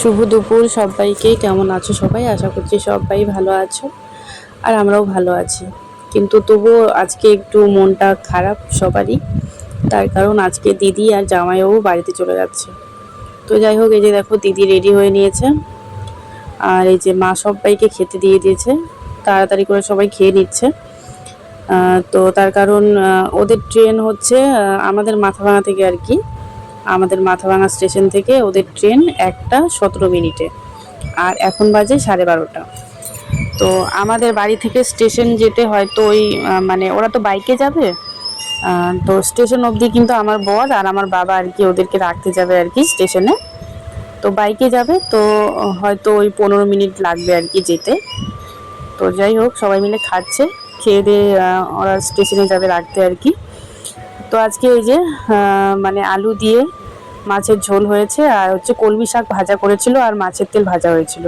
শুভ দুপুর সবাইকে। কেমন আছো সবাই? আশা করছি সবাই ভালো আছো আর আমরাও ভালো আছি। কিন্তু তবুও আজকে একটু মনটা খারাপ সবারই। তার কারণ আজকে দিদি আর জামাইবাবু বাড়িতে চলে যাচ্ছে। তো যাই হোক, এই যে দেখো, দিদি রেডি হয়ে নিয়েছে। আর এই যে মা সবাইকে খেতে দিয়ে দিয়েছে। তাড়াতাড়ি করে সবাই খেয়ে নিচ্ছে। তো তার কারণ ওদের ট্রেন হচ্ছে আমাদের মাথাভাঙা থেকে আর কি। আমাদের মাথাভাঙা স্টেশন থেকে ওদের ট্রেন একটা সতেরো মিনিটে। আর এখন বাজে সাড়ে বারোটা। তো আমাদের বাড়ি থেকে স্টেশন যেতে হয়তো ওই মানে ওরা তো বাইকে যাবে। তো স্টেশন অবধি কিন্তু আমার বর আর আমার বাবা আর কি ওদেরকে রাখতে যাবে আর কি স্টেশনে। তো বাইকে যাবে, তো হয়তো ওই পনেরো মিনিট লাগবে আর কি যেতে। তো যাই হোক, সবাই মিলে খাচ্ছে। খেয়ে দিয়ে ওরা স্টেশনে যাবে রাখতে আর কি। তো আজকে এই যে মানে আলু দিয়ে মাছের ঝোল হয়েছে আর হচ্ছে কলমি শাক ভাজা করেছিল আর মাছের তেল ভাজা হয়েছিল।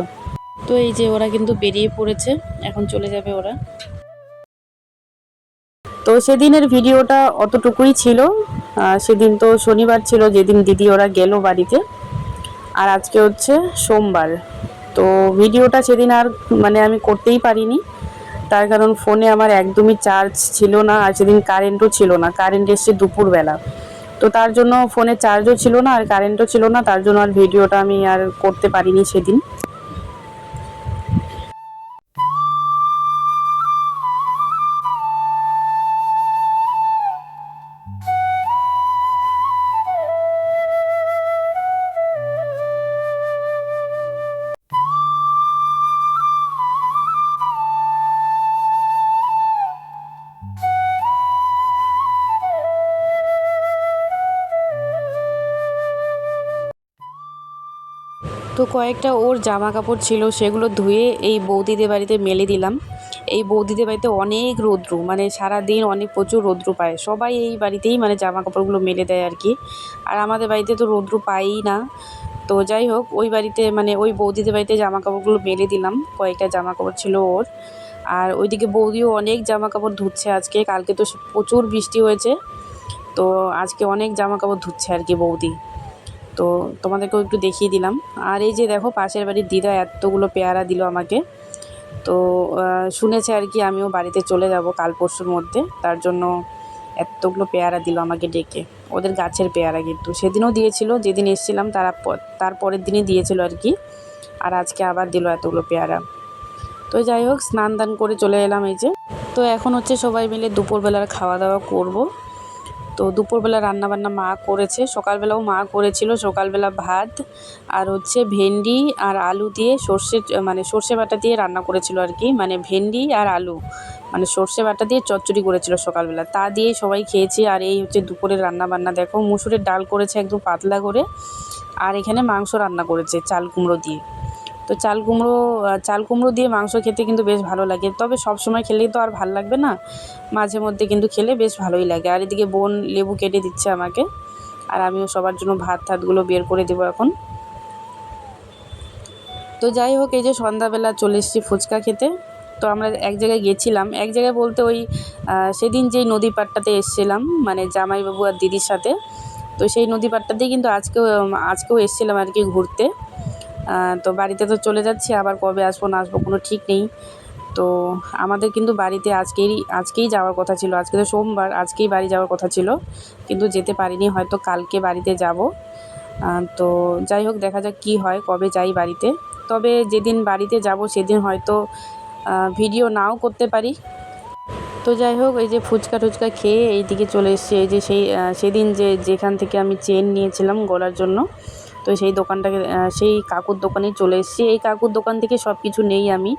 তো এই যে ওরা কিন্তু বেরিয়ে পড়েছে এখন চলে যাবে ওরা। তো সেদিনের ভিডিওটা অতটুকুই ছিল। সেদিন তো শনিবার ছিল যেদিন দিদি ওরা গেল বাড়িতে। আর আজকে হচ্ছে সোমবার। তো ভিডিওটা সেদিন আর মানে আমি করতেই পারিনি। তার কারণ ফোনে আমার একদমই চার্জ ছিল না আর সেদিন কারেন্টও ছিল না। কারেন্ট এসছে দুপুরবেলা। তো তার জন্য ফোনে চার্জও ছিল না আর কারেন্টও ছিল না, তার জন্য আর ভিডিওটা আমি আর করতে পারিনি সেদিন। তো কয়েকটা ওর জামা কাপড় ছিল, সেগুলো ধুয়ে এই বৌদিদের বাড়িতে মেলে দিলাম। এই বৌদিদের বাড়িতে অনেক রৌদ্র মানে সারা দিন অনেক প্রচুর রৌদ্র পায়। সবাই এই বাড়িতেই মানে জামা কাপড়গুলো মেলে দেয় আর কি। আর আমাদের বাড়িতে তো রৌদ্র পাইই না। তো যাই হোক, ওই বাড়িতে মানে ওই বৌদিদের বাড়িতে জামা কাপড়গুলো মেলে দিলাম। কয়েকটা জামা কাপড় ছিল ওর। আর ওইদিকে বৌদিও অনেক জামা কাপড় ধুচ্ছে আজকে। কালকে তো প্রচুর বৃষ্টি হয়েছে। তো আজকে অনেক জামা কাপড় ধুচ্ছে আর কি বৌদি। তো তোমাদেরকেও একটু দেখিয়ে দিলাম। আর এই যে দেখো, পাশের বাড়ির দিদা এতগুলো পেয়ারা দিল আমাকে। তো শুনেছে আর কি, আমিও বাড়িতে চলে যাব কাল পরশুর মধ্যে। তার জন্য এতগুলো পেয়ারা দিল আমাকে ডেকে। ওদের গাছের পেয়ারা কিন্তু। সেদিনও দিয়েছিল, যেদিন এসেছিলাম, তারা তার পরের দিনই দিয়েছিল আর কি। আর আজকে আবার দিল এতগুলো পেয়ারা। তো যাই হোক স্নান দান করে চলে এলাম এই যে। তো এখন হচ্ছে সবাই মিলে দুপুরবেলার খাওয়া দাওয়া করব। তো দুপুরবেলা রান্নাবান্না মা করেছে। সকালবেলাও মা করেছিল। সকালবেলা ভাত আর হচ্ছে ভেন্ডি আর আলু দিয়ে সর্ষে মানে সর্ষে বাটা দিয়ে রান্না করেছিল আর কি। মানে ভেন্ডি আর আলু মানে সর্ষে বাটা দিয়ে চচ্চড়ি করেছিল সকালবেলা। তা দিয়ে সবাই খেয়েছি আর এই হচ্ছে দুপুরের রান্নাবান্না। দেখো, মুসুরের ডাল করেছে একদম পাতলা করে। আর এখানে মাংস রান্না করেছে চাল কুমড়ো দিয়ে। তো চাল কুমড়ো চাল কুমড়ো দিয়ে মাংস খেতে কিন্তু বেশ ভালো লাগে। তবে সব সময় খেলেই তো আর ভালো লাগবে না। মাঝে মধ্যে কিন্তু খেলে বেশ ভালোই লাগে। আর এদিকে বোন লেবু কেটে দিচ্ছে আমাকে। আর আমিও সবার জন্য ভাত টাতগুলো বের করে দেবো এখন। তো যাই হোক, এই যে সন্ধ্যাবেলা চলে এসেছি ফুচকা খেতে। তো আমরা এক জায়গায় গেছিলাম। এক জায়গায় বলতে ওই সেদিন যেই নদী পাড়টাতে এসেছিলাম মানে জামাইবাবু আর দিদির সাথে। তো সেই নদী পাড়টাতেই কিন্তু আজকেও আজকেও এসেছিলাম আর কি ঘুরতে। তো বাড়িতে তো চলে যাচ্ছি, আবার কবে আসব না আসব কোনো ঠিক নেই। তো আমাদের কিন্তু বাড়িতে আজকেই আজকেই যাওয়ার কথা ছিল। আজকে তো সোমবার, আজকেই বাড়ি যাওয়ার কথা ছিল। কিন্তু যেতে পারিনি, হয়তো কালকে বাড়িতে যাব। তো যাই হোক, দেখা যাক কী হয়, কবে যাই বাড়িতে। তবে যেদিন বাড়িতে যাব, সেদিন হয়তো ভিডিও নাও করতে পারি। তো যাই হোক, এই যে ফুচকা টুচকা খেয়ে এই দিকে চলে এসেছি। এই যে সেই সেদিন যে, যেখান থেকে আমি চেন নিয়েছিলাম গলার জন্য তো সেই দোকানটাকে সেই কাকুর দোকানে চলে এসেছি। এই কাকুর দোকান থেকে সব কিছু নেই আমি।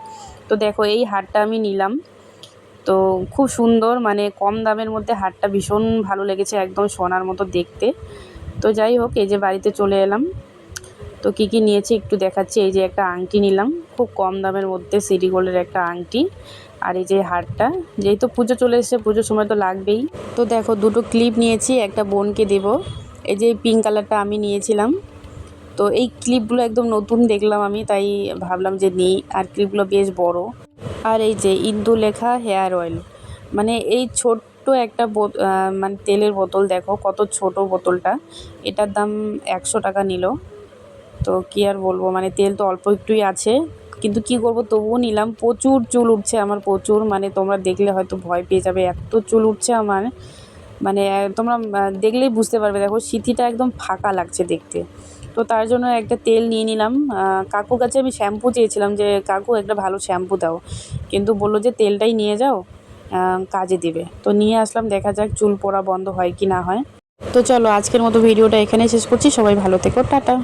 তো দেখো, এই হারটা আমি নিলাম। তো খুব সুন্দর মানে কম দামের মধ্যে হারটা ভীষণ ভালো লেগেছে, একদম সোনার মতো দেখতে। তো যাই হোক, এই যে বাড়িতে চলে এলাম। তো কী কী নিয়েছি একটু দেখাচ্ছি। এই যে একটা আংটি নিলাম, খুব কম দামের মধ্যে সিটি গোল্ডের একটা আংটি। আর এই যে হারটা, যেহেতু পুজো চলে এসেছে, পুজোর সময় তো লাগবেই। তো দেখো, দুটো ক্লিপ নিয়েছি, একটা বোনকে দেব। এই যে পিঙ্ক কালারটা আমি নিয়েছিলাম। তো এই ক্লিপগুলো একদম নতুন দেখলাম আমি, তাই ভাবলাম যে নিই। আর ক্লিপগুলো বেশ বড়। আর এই যে ইন্দু লেখা হেয়ার অয়েল মানে এই ছোট্ট একটা মানে তেলের বোতল দেখো, কত ছোট বোতলটা। এটার দাম একশো টাকা নিল। তো কী আর বলব মানে তেল তো অল্প একটুই আছে। কিন্তু কি করব, তবুও নিলাম। প্রচুর চুল উঠছে আমার, প্রচুর। মানে তোমরা দেখলে হয়তো ভয় পেয়ে যাবে, এত চুল উঠছে আমার। মানে তোমরা দেখলেই বুঝতে পারবে। দেখো সিথিটা একদম ফাঁকা লাগছে দেখতে। তো তার জন্য একটা তেল নিয়ে নিলাম। কাকু কাকুর কাছে আমি শ্যাম্পু চেয়েছিলাম যে, কাকু, একটা ভালো শ্যাম্পু দাও। কিন্তু বলল যে, তেলটাই নিয়ে যাও কাজে দিবে। তো নিয়ে আসলাম, দেখা যাক চুল পড়া বন্ধ হয় কি না হয়। তো চলো, আজকের মতো ভিডিওটা এখানে শেষ করছি। সবাই ভালো থেকো, টাটা।